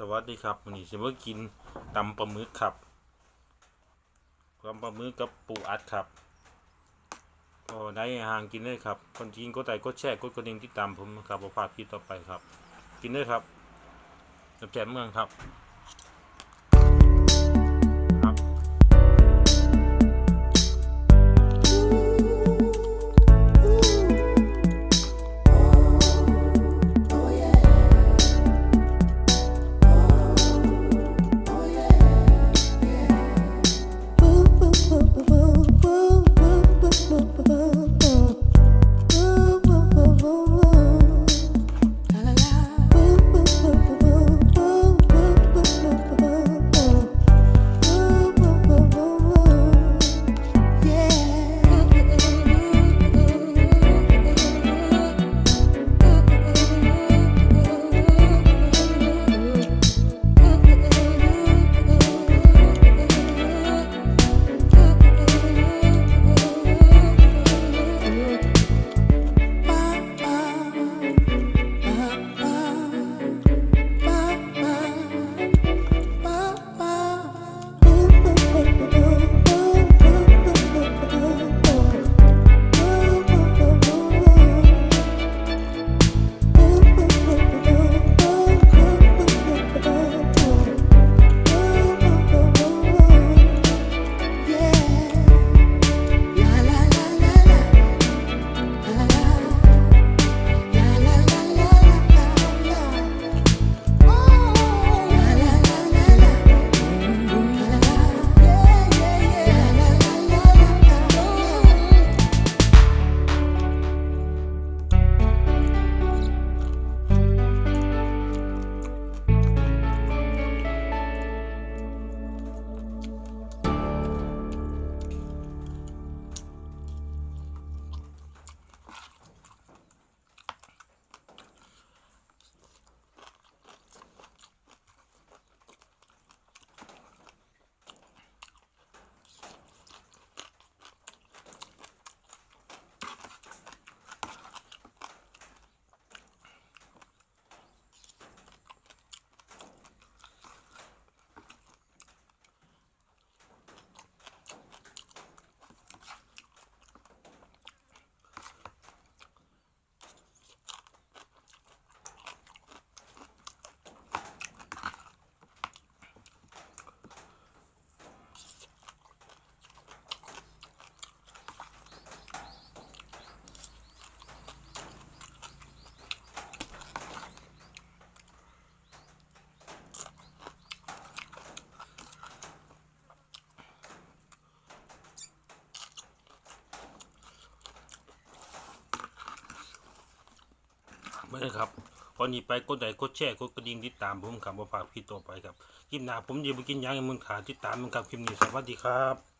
สวัสดีครับวันนี้จะมากินตำปลาหมึกครับตำปลาหมึกกับปูอัดครับก็ได้ห่างกินได้ครับคนกินก็ไต่ก็แช่ก็กระดิ่งที่ตามผมครับประภาพคลิปต่อไปครับ กินได้ครับแจ่มเมืองครับ ไม่ครับพอนี้ไปกดไลค์กดแชร์กดกระดิ่งติดตามผมครับว่าฝากพี่ต่อไปครับคลิปหน้าผมจะไปกินยางให้มึงขาติดตามมึงครับคลิปนี้สวัสดีครับ